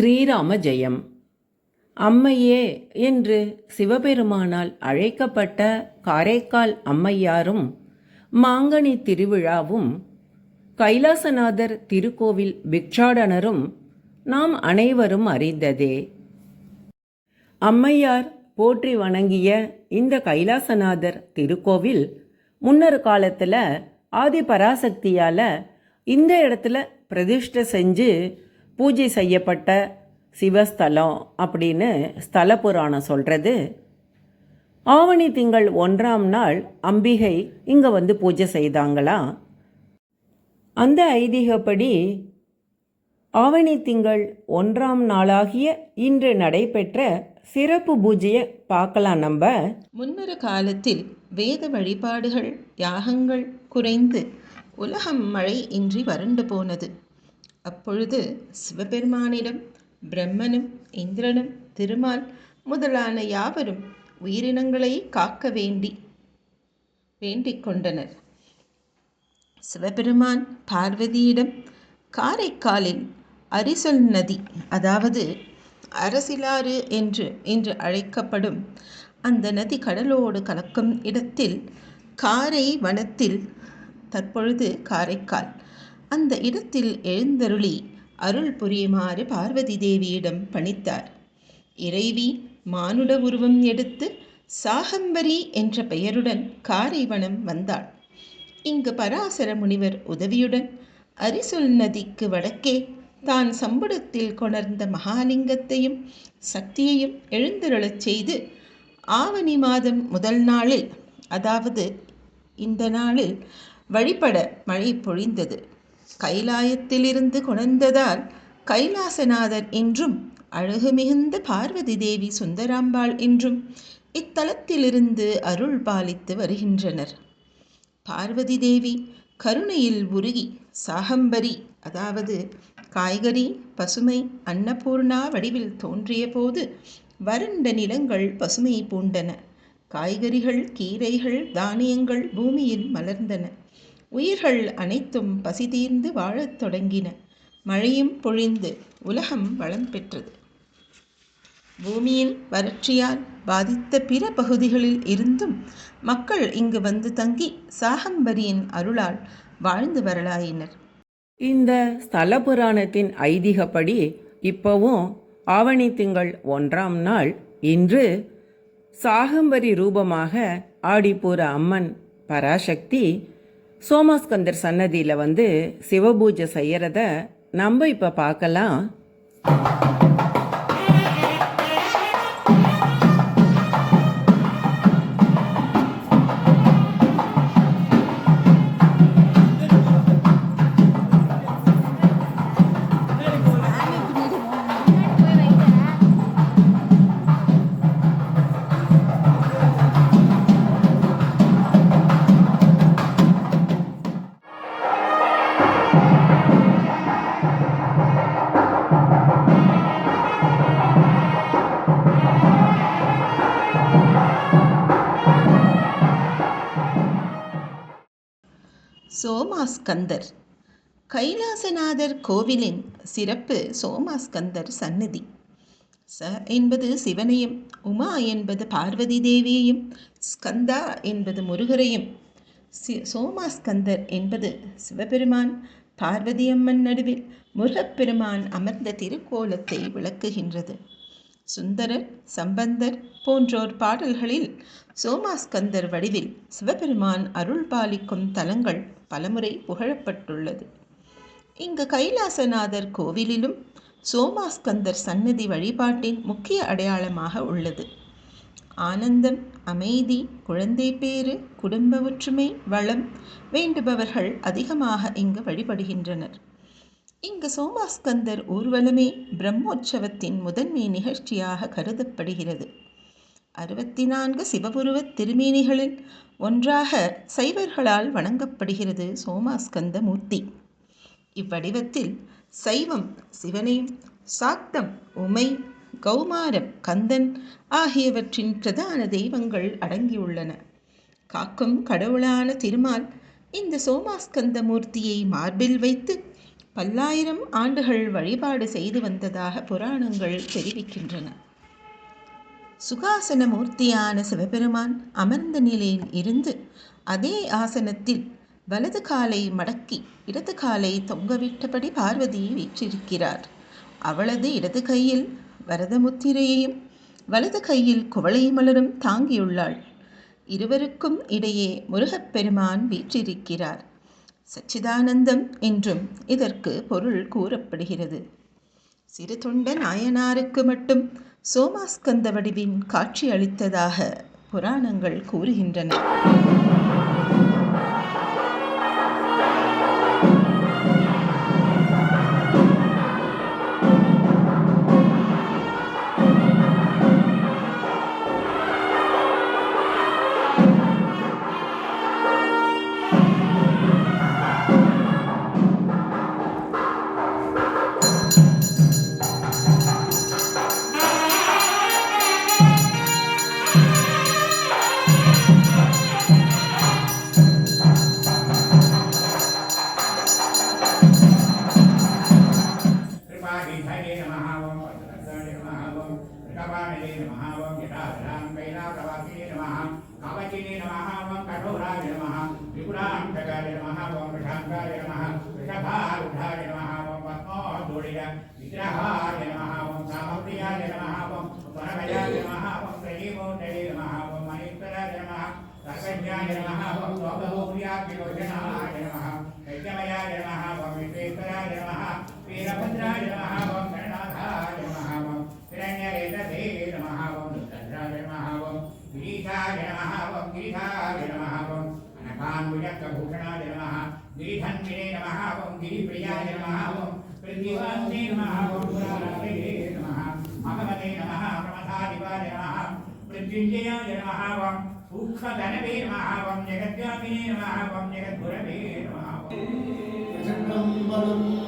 ஸ்ரீராம ஜெயம். அம்மையே என்று சிவபெருமானால் அழைக்கப்பட்ட காரைக்கால் அம்மையாரும் மாங்கனி திருவிழாவும் கைலாசநாதர் திருக்கோவில் பிக்ஷாடனரும் நாம் அனைவரும் அறிந்ததே. அம்மையார் போற்றி வணங்கிய இந்த கைலாசநாதர் திருக்கோவில் முன்னர் காலத்தில் ஆதி பராசக்தியால் இந்த இடத்துல பிரதிஷ்டை செஞ்சு பூஜை செய்யப்பட்ட சிவஸ்தலம் அப்படின்னு ஸ்தல புராணம் சொல்கிறது ஆவணி திங்கள் ஒன்றாம் நாள் அம்பிகை இங்கே வந்து பூஜை செய்தாங்களா? அந்த ஐதீகப்படி ஆவணி திங்கள் ஒன்றாம் நாளாகிய இன்று நடைபெற்ற சிறப்பு பூஜையை பார்க்கலாம் நம்ம. முன்னொரு காலத்தில் வேத வழிபாடுகள் யாகங்கள் குறைந்து உலகம் மழை இன்றி வறண்டு போனது. அப்பொழுது சிவபெருமானிடம் பிரம்மனும் இந்திரனும் திருமால் முதலான யாவரும் உயிரினங்களை காக்க வேண்டி வேண்டிக் கொண்டனர். சிவபெருமான் பார்வதியிடம் காரைக்காலில் அரிசல் நதி அதாவது அரசிலாறு என்று இன்று அழைக்கப்படும் அந்த நதி கடலோடு கலக்கும் இடத்தில் காரை வனத்தில் தற்பொழுது காரைக்கால். அந்த இடத்தில் எழுந்தருளி அருள் புரியுமாறு பார்வதி தேவியிடம் பணித்தார். இறைவி மானுட உருவம் எடுத்து சாகம்பரி என்ற பெயருடன் காரைவனம் வந்தாள். இங்கு பராசர முனிவர் உதவியுடன் அரிசொல் நதிக்கு வடக்கே தான் சம்புடத்தில் கொணர்ந்த மகாலிங்கத்தையும் சக்தியையும் எழுந்தருளச் செய்து ஆவணி மாதம் முதல் நாளில் அதாவது இந்த நாளில் வழிபட மழை பொழிந்தது. கைலாயத்திலிருந்து கொணர்ந்ததால் கைலாசநாதர் என்றும் அழகு மிகுந்த பார்வதி தேவி சுந்தராம்பாள் என்றும் இத்தலத்திலிருந்து அருள் பாலித்து வருகின்றனர். பார்வதி தேவி கருணையில் உருகி சாகம்பரி அதாவது காய்கறி பசுமை அன்னபூர்ணா வடிவில் தோன்றிய போது வறண்ட நிலங்கள் பசுமை பூண்டன. காய்கறிகள் கீரைகள் தானியங்கள் பூமியில் மலர்ந்தன. உயிர்கள் அனைத்தும் பசி தீர்ந்து வாழத் தொடங்கின. மழையும் பொழிந்து உலகம் வளம் பெற்றது. பூமியின் வறட்சியால் பாதித்த பிற பகுதிகளில் இருந்தும் மக்கள் இங்கு வந்து தங்கி சாகம்பரியின் அருளால் வாழ்ந்து வரலாயினர். இந்த ஸ்தல புராணத்தின் ஐதீகப்படி இப்போவும் ஆவணி திங்கள் ஒன்றாம் நாள் இன்று சாகம்பரி ரூபமாக ஆடிப்பூர அம்மன் பராசக்தி சோமாஸ்கந்தர் சன்னதியில் வந்து சிவபூஜை செய்கிறத நம்ம இப்போ பார்க்கலாம். சோமாஸ்கந்தர். கைலாசநாதர் கோவிலின் சிறப்பு சோமாஸ்கந்தர் சந்நிதி. ச என்பது சிவனையும் உமா என்பது பார்வதி தேவியையும் ஸ்கந்தா என்பது முருகரையும். சி சோமாஸ்கந்தர் என்பது சிவபெருமான் பார்வதியம்மன் நடுவில் முருகப்பெருமான் அமர்ந்த திருக்கோலத்தை விளக்குகின்றது. சுந்தரர் சம்பந்தர் போன்றோர் பாடல்களில் சோமாஸ்கந்தர் வடிவில் சிவபெருமான் அருள் பாலிக்கும் தலங்கள் பலமுறை புகழப்பட்டுள்ளது. இங்கு கைலாசநாதர் கோவிலிலும் சோமாஸ்கந்தர் சன்னதி வழிபாட்டின் முக்கிய அடையாளமாக உள்ளது. ஆனந்தம் அமைதி குழந்தை பேறு குடும்ப ஒற்றுமை வளம் வேண்டுபவர்கள் அதிகமாக இங்கு வழிபடுகின்றனர். இங்கு சோமாஸ்கந்தர் ஊர்வலமே பிரம்மோற்சவத்தின் முதன்மை நிகழ்ச்சியாக கருதப்படுகிறது. அறுபத்தி நான்கு சிவபுருவத் திருமேனிகளில் ஒன்றாக சைவர்களால் வணங்கப்படுகிறது சோமாஸ்கந்த மூர்த்தி. இவ்வடிவத்தில் சைவம் சிவனையும் சாக்தம் உமை கௌமாரம் கந்தன் ஆகியவற்றின் பிரதான தெய்வங்கள் அடங்கியுள்ளன. காக்கும் கடவுளான திருமால் இந்த சோமாஸ்கந்த மூர்த்தியை மார்பில் வைத்து பல்லாயிரம் ஆண்டுகள் வழிபாடு செய்து வந்ததாக புராணங்கள் தெரிவிக்கின்றன. சுகாசன மூர்த்தியான சிவபெருமான் அமர்ந்த நிலையில் இருந்து அதே ஆசனத்தில் வலது காலை மடக்கி இடது காலை தொங்கவிட்டபடி பார்வதி வீற்றிருக்கிறார். அவளது இடது கையில் வரதமுத்திரையையும் வலது கையில் குவளை மலரும் தாங்கியுள்ளாள். இருவருக்கும் இடையே முருகப்பெருமான் வீற்றிருக்கிறார். சச்சிதானந்தம் என்றும் இதற்கு பொருள் கூறப்படுகிறது. சிறு தொண்ட நாயனாருக்கு மட்டும் சோமாஸ்கந்த வடிவின் காட்சி அளித்ததாக புராணங்கள் கூறுகின்றன. రంగాయ నమ వృషభారుఢాయ నమ ఓం పద్మోహూడియ విగ్రహాయ నమ ఓం సామప్రియాయ నమ ఓం వరగజాయ నమ ఓం ప్రజీమోండలి నమ ఓం మనీశ్వరాయ నమ సర్వజ్ఞాయ नमः ओम गिरिप्रियाय नमः ओम पृथ्वीवासिने नमः ओम पुराणाय नमः भगवते नमः प्रमथादिवाय नमः मृत्युञ्जयाय नमः ओम सूक्ष्मधनवे नमः ओम जगद्व्यापिने नमः ओम जगद्गुरवे नमः ओम चक्रं बलं